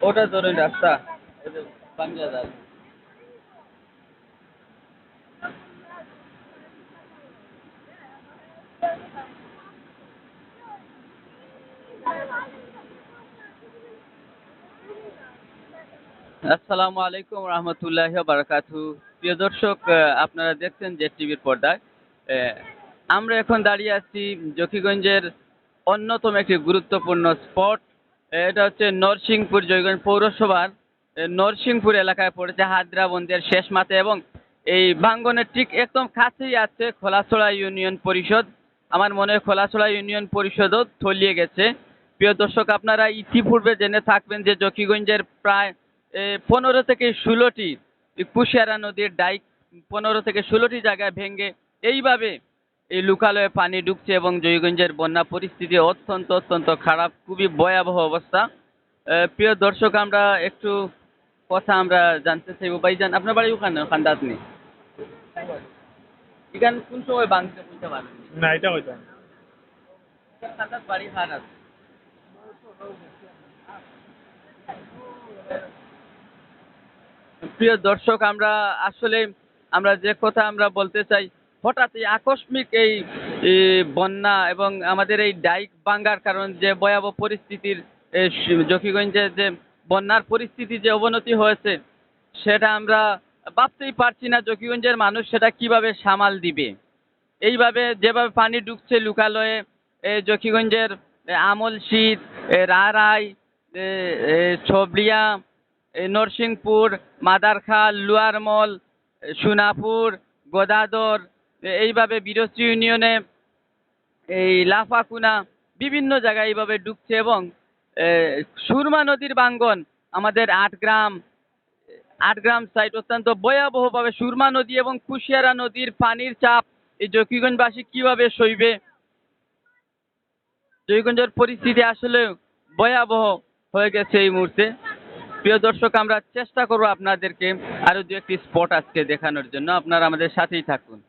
ওটা ধরুন রাস্তা ওটা আসসালামু আলাইকুম রহমতুল্লাহ বারাকাতু প্রিয় দর্শক আপনারা দেখছেন জেড টিভির পর্দায়। আমরা এখন দাঁড়িয়ে আছি জকিগঞ্জের অন্যতম একটি গুরুত্বপূর্ণ স্পট। এটা হচ্ছে নরসিংপুর জয়গঞ্জ পৌরসভার নরসিংপুর এলাকায় পড়েছে হায়দ্রাবন্দের শেষ মাথে এবং এই ভাঙ্গনের ঠিক একদম কাছেই আছে খোলাছড়া ইউনিয়ন পরিষদ। আমার মনে হয় খোলাছড়া ইউনিয়ন পরিষদও তলিয়ে গেছে। প্রিয় দর্শক, আপনারা ইতিপূর্বে জেনে থাকবেন যে জকিগঞ্জের প্রায় পনেরো থেকে ষোলোটি কুশিয়ারা নদীর ডাইক, পনেরো থেকে ষোলোটি জায়গায় ভেঙে এইভাবে এই লুকালয়ে পানি ঢুকছে এবং জয়গঞ্জের বন্যা পরিস্থিতি অত্যন্ত অত্যন্ত খারাপ, খুবই ভয়াবহ অবস্থা। প্রিয় দর্শক, আমরা একটু কথা আমরা জানতে চাইব। ভাইজান, আপনার বাড়ি ওখানে খান্দাত নেই এখানে কোন সময় বুঝতে পারেন না এটা হইতো না। বাড়ি হার আছে প্রিয় দর্শক আমরা আসলে আমরা যে কথা আমরা বলতে চাই হঠাৎ এই আকস্মিক এই বন্যা এবং আমাদের এই ডাইক ভাঙ্গার কারণ যে ভয়াবহ পরিস্থিতির জকিগঞ্জে যে বন্যার পরিস্থিতি যে অবনতি হয়েছে সেটা আমরা ভাবতেই পারছি না জকিগঞ্জের মানুষ সেটা কীভাবে সামাল দিবে। এইভাবে যেভাবে পানি ঢুকছে লুকালয়ে জকিগঞ্জের আমল শীত এ, ছবড়িয়া নরসিংপুর মাদারখাল লুয়ারমল সোনাপুর গোদাদর এইভাবে বিরসি ইউনিয়নে এই লাফাকুনা বিভিন্ন জায়গায় এইভাবে ঢুকছে এবং সুরমা নদীর বাঙ্গন আমাদের আটগ্রাম আটগ্রাম সাইড অত্যন্ত ভয়াবহভাবে সুরমা নদী এবং কুশিয়ারা নদীর পানির চাপ। এই জকিগঞ্জবাসী কীভাবে সইবে? জকিগঞ্জের পরিস্থিতি আসলে ভয়াবহ হয়ে গেছে এই মুহূর্তে। প্রিয় দর্শক, আমরা চেষ্টা করব আপনাদেরকে আরও দু একটি স্পট আজকে দেখানোর জন্য। আপনারা আমাদের সাথেই থাকুন।